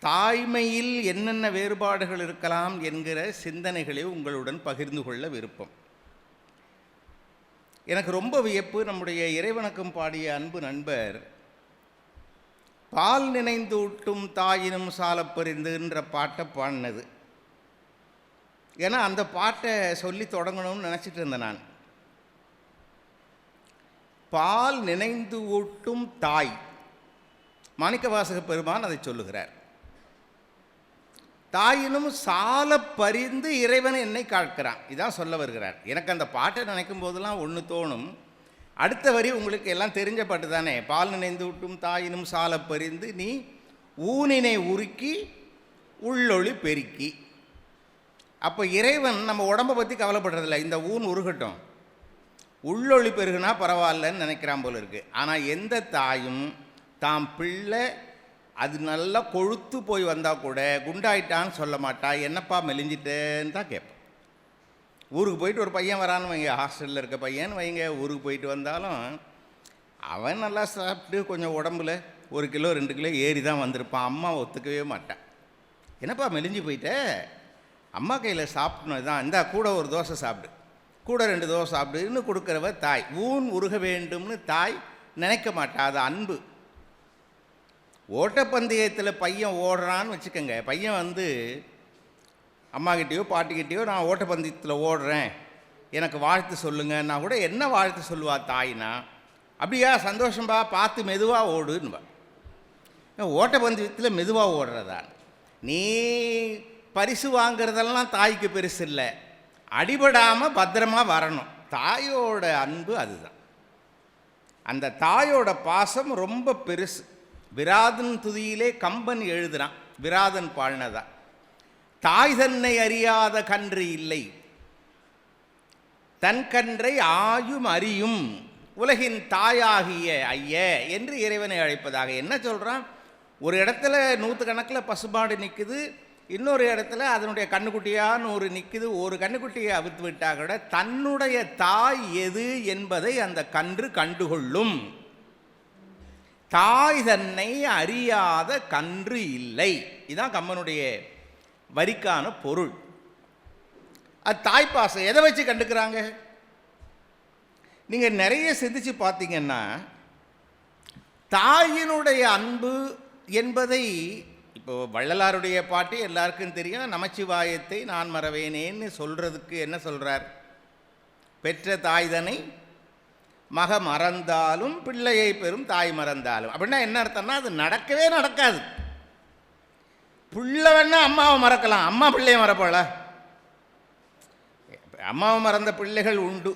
தாய்மையில் என்னென்ன வேறுபாடுகள் இருக்கலாம் என்கிற சிந்தனைகளை உங்களுடன் பகிர்ந்து கொள்ள விருப்பம். எனக்கு ரொம்ப வியப்பு நம்முடைய இறைவணக்கம் பாடிய அன்பு நண்பர் பால் நினைந்து ஊட்டும் தாயினும் சாலப்பறிந்துன்ற பாட்டை பாடினது. ஏன்னா அந்த பாட்டை சொல்லி தொடங்கணும்னு நினச்சிட்டு இருந்தேன் நான். பால் நினைந்து ஊட்டும் தாய். மாணிக்கவாசக பெருமான் அதை சொல்லுகிறார். தாயினும் சால பறிந்து இறைவன் என்னை காக்கிறான். இதான் சொல்ல வருகிறார். எனக்கு அந்த பாட்டை நினைக்கும் போதெல்லாம் ஒன்று தோணும். அடுத்த வரி உங்களுக்கு எல்லாம் தெரிஞ்ச பாட்டு தானே. பால் நினைந்து விட்டும் தாயினும் சால பறிந்து நீ ஊனினை உருக்கி உள்ளொளி பெருக்கி. அப்போ இறைவன் நம்ம உடம்பை பற்றி கவலைப்படுறதில்ல. இந்த ஊன் உருகட்டும். உள்ளொளி பெருகுனா பரவாயில்லன்னு நினைக்கிறான் போல இருக்குது ஆனால் எந்த தாயும் தாம் பிள்ளை அது நல்லா கொழுத்து போய் வந்தால் கூட குண்டாயிட்டான்னு சொல்ல மாட்டா. என்னப்பா மெலிஞ்சிட்டேன்னு தான் கேட்பேன் ஊருக்கு போயிட்டு ஒரு பையன் வரான்னு வைங்க ஹாஸ்டலில் இருக்க பையன் வைங்க. ஊருக்கு போயிட்டு வந்தாலும் அவன் நல்லா சாப்பிட்டு கொஞ்சம் உடம்புல ஒரு கிலோ ரெண்டு கிலோ ஏறி தான் வந்திருப்பான். அம்மா ஒத்துக்கவே மாட்டான் என்னப்பா மெலிஞ்சு போயிட்ட? அம்மா கையில் சாப்பிட்ணும் தான் இந்தா கூட ஒரு தோசை சாப்பிடு. கூட ரெண்டு தோசை சாப்பிடுன்னு கொடுக்குறவ தாய். ஊன் உருக வேண்டும்னு தாய் நினைக்க மாட்டா. அது அன்பு. ஓட்டப்பந்தயத்தில் பையன் ஓடுறான்னு வச்சுக்கோங்க. பையன் வந்து அம்மாக்கிட்டேயோ பாட்டிக்கிட்டேயோ நான் ஓட்டப்பந்தயத்தில் ஓடுறேன். எனக்கு வாழ்த்து சொல்லுங்கன்னா கூட என்ன வாழ்த்து சொல்லுவா தாய்னா? அப்படியா சந்தோஷம்பா பார்த்து மெதுவாக ஓடுன்னுவா. ஓட்டப்பந்தயத்தில் மெதுவாக ஓடுறதா? நீ பரிசு வாங்குறதெல்லாம் தாய்க்கு பெருசு இல்லை. அடிபடாமல் பத்திரமா வரணும். தாயோட அன்பு அதுதான். அந்த தாயோட பாசம் ரொம்ப பெருசு. விராதன் துதியிலே கம்பன் எழுதுறான். விராதன் பாடினதா? தாய் தன்னை அறியாத கன்று இல்லை. தன் கன்றை ஆயும் அறியும். உலகின் தாயாகிய ஐய என்று இறைவனை அழைப்பதாக. என்ன சொல்கிறான் ஒரு இடத்துல நூற்றுக்கணக்கில் பசுமாடு நிற்குது இன்னொரு இடத்துல அதனுடைய கண்ணுக்குட்டியான்னு ஒரு நிற்குது ஒரு கண்ணுக்குட்டியை அவித்து விட்டாக தன்னுடைய தாய் எது என்பதை அந்த கன்று கண்டுகொள்ளும். தாய் தன்னை அறியாத கன்று இல்லை. இதுதான் கம்மனுடைய வரிக்கான பொருள். அது தாய்ப்பாசம் எதை வச்சு கண்டுக்கிறாங்க? நீங்கள் நிறைய சிந்திச்சு பார்த்தீங்கன்னா தாயினுடைய அன்பு என்பதை இப்போ வள்ளலாருடைய பாட்டு எல்லாருக்கும் தெரியும். நமச்சிவாயத்தை நான் மறவேனேன்னு சொல்கிறதுக்கு என்ன சொல்கிறார் பெற்ற தாய்தனை மக மறந்தாலும் பிள்ளையை பெறும் தாய் மறந்தாலும். அப்படின்னா என்ன அர்த்தம்னா அது நடக்கவே நடக்காது. பிள்ளை வேணால் அம்மாவை மறக்கலாம். அம்மா பிள்ளையை மறப்போல அம்மாவை மறந்த பிள்ளைகள் உண்டு.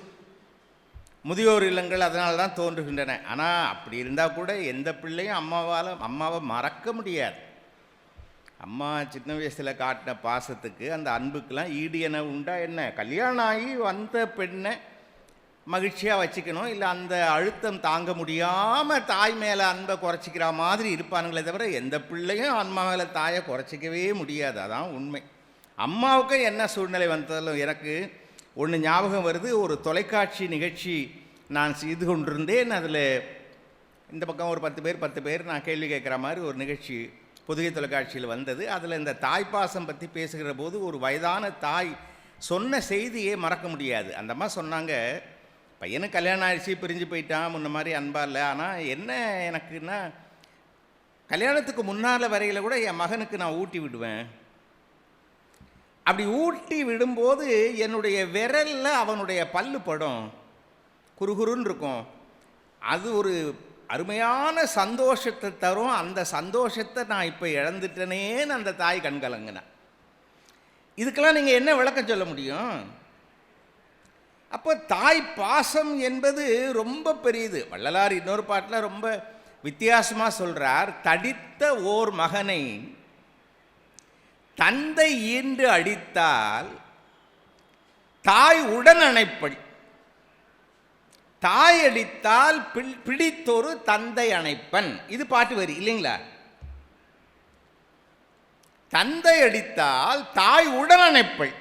முதியோர் இல்லங்கள் அதனால தான் தோன்றுகின்றன. ஆனால் அப்படி இருந்தால் கூட எந்த பிள்ளையும் அம்மாவால் அம்மாவை மறக்க முடியாது. அம்மா சின்ன வயசில் காட்டின பாசத்துக்கு அந்த அன்புக்கெலாம் ஈடு என உண்டா என்ன? கல்யாணம் ஆகி வந்த பெண்ணை மகிழ்ச்சியாக வச்சுக்கணும். இல்லை அந்த அழுத்தம் தாங்க முடியாமல் தாய் மேலே அன்பை குறைச்சிக்கிற மாதிரி இருப்பானுங்களே தவிர எந்த பிள்ளையும் அம்மா மேலே தாயை குறைச்சிக்கவே முடியாது. அதான் உண்மை. அம்மாவுக்கு என்ன சூழ்நிலை வந்ததாலும் எனக்கு ஒன்று ஞாபகம் வருது. ஒரு தொலைக்காட்சி நிகழ்ச்சி நான் செய்து கொண்டிருந்தேன். அதில் இந்த பக்கம் ஒரு பத்து பேர் பத்து பேர் நான் கேள்வி கேட்குற மாதிரி ஒரு நிகழ்ச்சி புதுகை தொலைக்காட்சியில் வந்தது. அதில் இந்த தாய்ப்பாசம் பற்றி பேசுகிற போது ஒரு வயதான தாய் சொன்ன செய்தியே மறக்க முடியாது. அந்தம்மா சொன்னாங்க பையனும் கல்யாணம் ஆயிடுச்சு பிரிஞ்சு போயிட்டான் முன்ன மாதிரி அன்பாக இல்லை. ஆனால் என்ன எனக்குன்னா கல்யாணத்துக்கு முன்னால் வரையில் கூட என் மகனுக்கு நான் ஊட்டி விடுவேன். அப்படி ஊட்டி விடும்போது என்னுடைய விரலில் அவனுடைய பல்லு படும். குறுகுருன்னு இருக்கும். அது ஒரு அருமையான சந்தோஷத்தை தரும். அந்த சந்தோஷத்தை நான் இப்போ இழந்துட்டேனேன்னு அந்த தாய் கண்கலங்கினேன் இதுக்கெல்லாம் நீங்கள் என்ன விளக்கம் சொல்ல முடியும்? அப்போ தாய் பாசம் என்பது ரொம்ப பெரியது. வள்ளலார் இன்னொரு பாட்டில் ரொம்ப வித்தியாசமாக சொல்கிறார் தடித்த ஓர் மகனை தந்தை ஈன்று அடித்தால் தாய் உடன் அணைப்படி. தாய் அடித்தால் பிள்- பிடித்தொரு தந்தை அணைப்பன். இது பாட்டு வரி இல்லைங்களா? தந்தை அடித்தால் தாய் உடன் அணைப்பள்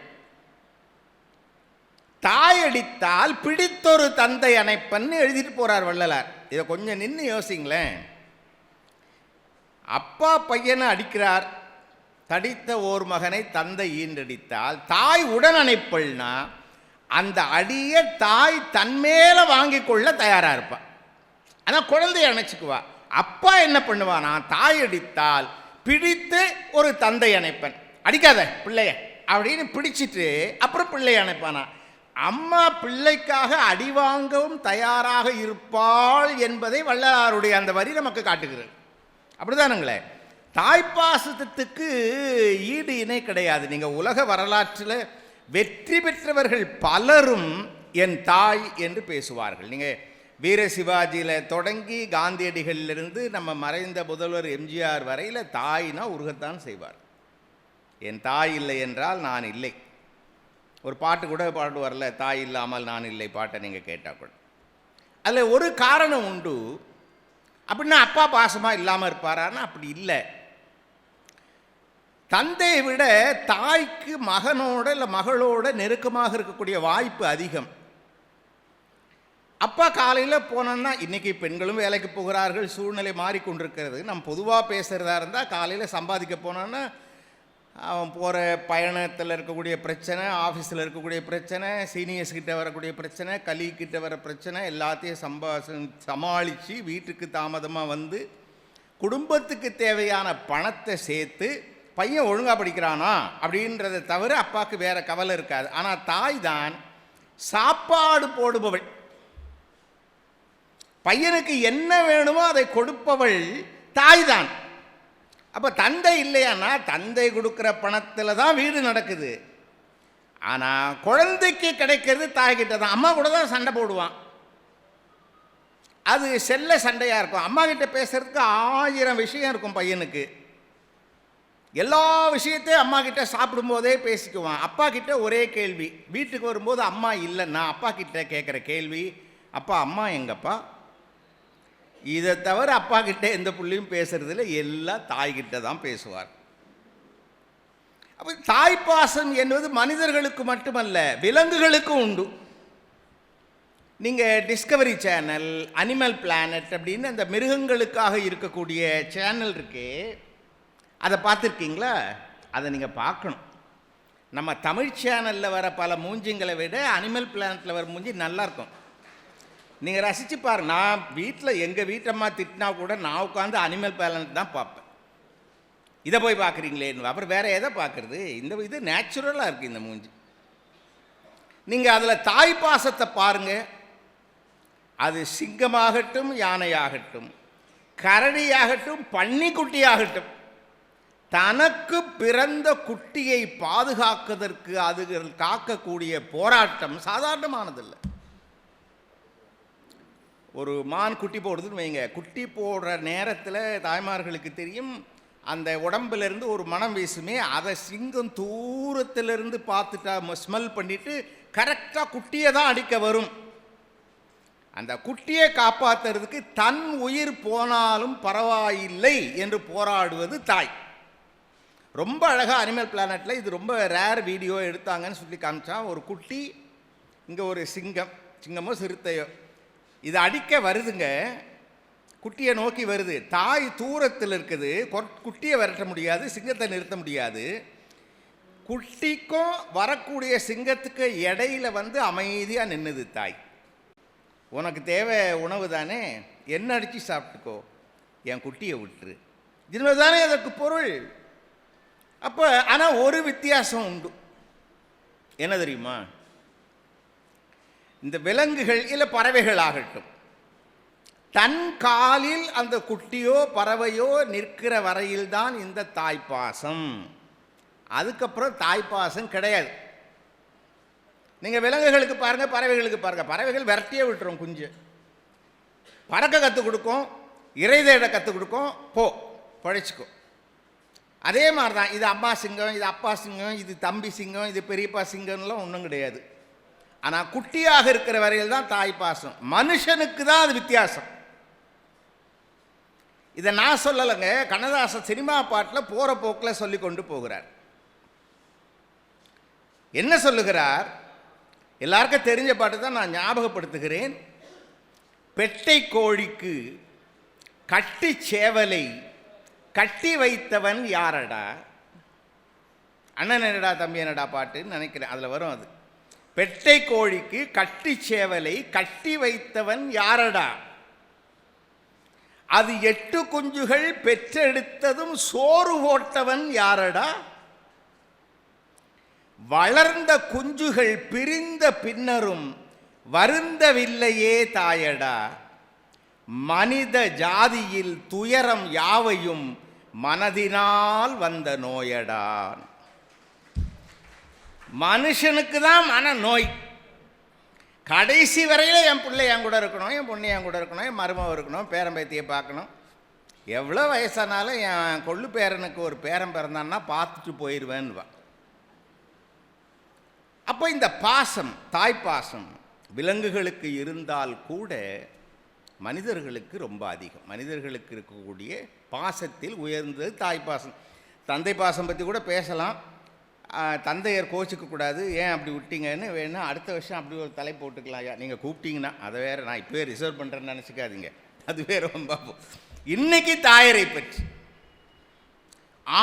தாய் அடித்தால் பிடித்தொரு தந்தை அணைப்பன்னு எழுதிட்டு போறார் வள்ளலார். இதை கொஞ்சம் நின்று யோசிங்களேன். அப்பா பையனை அடிக்கிறார். தடித்த ஓர் மகனை தந்தை ஈன்றடித்தால் தாய் உடன் அணைப்பள்னா அந்த அடியை தாய் தன்மேல வாங்கி கொள்ள தயாராக இருப்பாள் ஆனால் குழந்தைய அணைச்சிக்குவா. அப்பா என்ன பண்ணுவானா? தாய் அடித்தால் பிடித்து ஒரு தந்தை அணைப்பன். அடிக்காத பிள்ளைய. அப்படின்னு பிடிச்சிட்டு அப்புறம் பிள்ளைய அணைப்பானா? அம்மா பிள்ளைக்காக அடி வாங்கவும் தயாராக இருப்பாள் என்பதை வள்ளலாருடைய அந்த வரி நமக்கு காட்டுகிறது. அப்படிதானுங்களே. தாய்ப்பாசத்துக்கு ஈடு இணை கிடையாது. நீங்கள் உலக வரலாற்றில் வெற்றி பெற்றவர்கள் பலரும் என் தாய் என்று பேசுவார்கள். நீங்கள் வீர சிவாஜியில் தொடங்கி காந்தியடிகளிலிருந்து நம்ம மறைந்த முதல்வர் எம்ஜிஆர் வரையில் தாய்னா உருகத்தான் செய்வார். என் தாய் இல்லை என்றால் நான் இல்லை. ஒரு பாட்டு கூட பாட்டு வரல தாய் இல்லாமல் நான் இல்லை பாட்டை நீங்கள் கேட்டால் கூட. அதில் ஒரு காரணம் உண்டு. அப்படின்னா அப்பா பாசமாக இல்லாமல் இருப்பாரான்னா அப்படி இல்லை. தந்தையை விட தாய்க்கு மகனோட இல்லை மகளோட நெருக்கமாக இருக்கக்கூடிய வாய்ப்பு அதிகம். அப்பா காலையில் போனோன்னா இன்றைக்கி பெண்களும் வேலைக்கு போகிறார்கள் சூழ்நிலை மாறிக்கொண்டிருக்கிறது. நம்ம பொதுவாக பேசுகிறதா இருந்தால் காலையில் சம்பாதிக்க போனோன்னா அவன் போகிற பயணத்தில் இருக்கக்கூடிய பிரச்சனை ஆஃபீஸில் இருக்கக்கூடிய பிரச்சனை சீனியர்ஸ் கிட்ட வரக்கூடிய பிரச்சனை கலி கிட்ட வர பிரச்சனை எல்லாத்தையும் சம்பா சமாளித்து வீட்டுக்கு தாமதமாக வந்து குடும்பத்துக்கு தேவையான பணத்தை சேர்த்து பையன் ஒழுங்காக படிக்கிறானா அப்படின்றத தவிர அப்பாவுக்கு வேறு கவலை இருக்காது. ஆனால் தாய் தான் சாப்பாடு போடுபவள். பையனுக்கு என்ன வேணுமோ அதை கொடுப்பவள் தாய் தான். அப்போ தந்தை இல்லையானா? தந்தை கொடுக்குற பணத்தில் தான் வீடு நடக்குது. ஆனால் குழந்தைக்கு கிடைக்கிறது தாய்கிட்ட தான். அம்மா கூட தான் சண்டை போடுவான். அது செல்ல சண்டையாக இருக்கும். அம்மா கிட்ட பேசுகிறதுக்கு ஆயிரம் விஷயம் இருக்கும் பையனுக்கு. எல்லா விஷயத்தையும் அம்மா கிட்ட சாப்பிடும்போதே பேசிக்குவான். அப்பா கிட்ட ஒரே கேள்வி. வீட்டுக்கு வரும்போது அம்மா இல்லை நான் அப்பா கிட்ட கேட்குற கேள்வி அப்பா அம்மா எங்கப்பா? இதை தவிர அப்பா கிட்டே எந்த பிள்ளையும் பேசுறதில்ல. எல்லாம் தாய்கிட்ட தான் பேசுவார். அப்போ தாய்ப்பாசம் என்பது மனிதர்களுக்கு மட்டுமல்ல விலங்குகளுக்கும் உண்டு. நீங்கள் டிஸ்கவரி சேனல் அனிமல் பிளானட் அப்படின்னு அந்த மிருகங்களுக்காக இருக்கக்கூடிய சேனல் இருக்கே. அதை பார்த்துருக்கீங்களா? அதை நீங்கள் பார்க்கணும். நம்ம தமிழ் சேனலில் வர பல மூஞ்சிங்களை விட அனிமல் பிளானட்டில் வர மூஞ்சி நல்லாயிருக்கும் நீங்கள் ரசித்து பாரு நான் வீட்டில் எங்கள் வீட்டம்மா திட்டினா கூட நான் உட்காந்து அனிமல் பேலன்ஸ் தான் பார்ப்பேன். இதை போய் பார்க்குறீங்களேன்னு அப்புறம் வேறு எதை பார்க்குறது? இந்த இது நேச்சுரலாக இருக்குது இந்த மூஞ்சி. நீங்கள் அதில் தாய் பாசத்தை பாருங்கள் அது சிங்கமாகட்டும் யானையாகட்டும் கரடியாகட்டும் பன்னிக்குட்டியாகட்டும் தனக்கு பிறந்த குட்டியை பாதுகாக்கதற்கு அதுகள் காக்கக்கூடிய போராட்டம் சாதாரணமானதில்லை. ஒரு மான் குட்டி போடுறதுன்னு வைங்க. குட்டி போடுற நேரத்தில் தாய்மார்களுக்கு தெரியும் அந்த உடம்புலேருந்து ஒரு மனம் வீசுமே அதை சிங்கம் தூரத்திலிருந்து பார்த்துட்டா ஸ்மெல் பண்ணிவிட்டு கரெக்டாக குட்டியை தான் அடிக்க வரும். அந்த குட்டியை காப்பாற்றுறதுக்கு தன் உயிர் போனாலும் பரவாயில்லை என்று போராடுவது தாய். ரொம்ப அழகாக அனிமல் பிளானட்டில் இது ரொம்ப ரேர் வீடியோ எடுத்தாங்கன்னு சொல்லி காமிச்சான் ஒரு குட்டி இங்கே ஒரு சிங்கம் சிங்கமோ சிறுத்தையோ இது அடிக்க வருதுங்க. குட்டியை நோக்கி வருது. தாய் தூரத்தில் இருக்குது. குட்டியை விரட்ட முடியாது சிங்கத்தை நிறுத்த முடியாது. குட்டிக்கும் வரக்கூடிய சிங்கத்துக்கு இடையில வந்து அமைதியாக நின்றுது தாய். உனக்கு தேவை உணவு தானே? என்ன அடித்து சாப்பிட்டுக்கோ? என் குட்டியை விட்டுரு. இது தானே அதற்கு பொருள்? அப்போ ஆனால் ஒரு வித்தியாசம் உண்டு. என்ன தெரியுமா? இந்த விலங்குகள் இல்லை பறவைகள் ஆகட்டும் தன் காலில் அந்த குட்டியோ பறவையோ நிற்கிற வரையில்தான் இந்த தாய்ப்பாசம். அதுக்கப்புறம் தாய்ப்பாசம் கிடையாது. நீங்கள் விலங்குகளுக்கு பாருங்கள் பறவைகளுக்கு பாருங்கள் பறவைகள் விரட்டியே விட்டுரும் குஞ்சு. பறக்க கற்றுக் கொடுக்கும் இறை தேட கற்றுக் கொடுக்கும் போ பழைச்சிக்கும். அதே மாதிரி தான் இது அம்மா சிங்கம் இது அப்பா சிங்கம் இது தம்பி சிங்கம் இது பெரியப்பா சிங்கம்லாம் ஒன்றும் கிடையாது. ஆனால் குட்டியாக இருக்கிற வரையில் தான் தாய் பாசம். மனுஷனுக்கு தான் அது வித்தியாசம். இதை நான் சொல்லலைங்க கண்ணதாசன் சினிமா பாட்டில் போகிற போக்கில் சொல்லி கொண்டு போகிறார். என்ன சொல்லுகிறார்? எல்லாருக்கும் தெரிஞ்ச பாட்டு தான் நான் ஞாபகப்படுத்துகிறேன். பெட்டை கோழிக்கு கட்டி சேவலை கட்டி வைத்தவன் யாரடா? அண்ணன் என்னடா தம்பி என்னடா பாட்டுன்னு நினைக்கிறேன். அதில் வரும் அது. பெட்டை கோழிக்கு கட்டி சேவலை கட்டி வைத்தவன் யாரடா? அது எட்டு குஞ்சுகள் பெற்றெடுத்ததும் சோறு போட்டவன் யாரடா? வளர்ந்த குஞ்சுகள் பிரிந்த பின்னரும் வருந்தவில்லையே தாயடா. மனித ஜாதியில் துயரம் யாவையும் மனதினால் வந்த நோயடான் மனுஷனுக்கு தான் மனநோய். கடைசி வரையில் என் பிள்ளை என் கூட இருக்கணும் என் பொண்ணு என் கூட இருக்கணும் என் மருமகம் இருக்கணும் பேரம்பேத்தியை பார்க்கணும். எவ்வளோ வயசானாலும் என் கொள்ளு பேரனுக்கு ஒரு பேரம் பிறந்தான்னா பார்த்துட்டு போயிடுவேன்னுவான் அப்போ இந்த பாசம் தாய்ப்பாசம் விலங்குகளுக்கு இருந்தால் கூட மனிதர்களுக்கு ரொம்ப அதிகம். மனிதர்களுக்கு இருக்கக்கூடிய பாசத்தில் உயர்ந்தது தாய்ப்பாசம் தந்தை பாசம் பற்றி கூட பேசலாம். தந்தையர் கோச்சிக்கக்கூடாது ஏன் அப்படி விட்டீங்கன்னு வேணால் அடுத்த வருஷம் அப்படி ஒரு தலை போட்டுக்கலாம் ஐயா. நீங்கள் கூப்பிட்டீங்கன்னா அதை வேறு நான் இப்போவே ரிசர்வ் பண்ணுறேன்னு நினச்சிக்காதீங்க. அது வேற பார்ப்போம் இன்றைக்கி தாயரை பற்றி.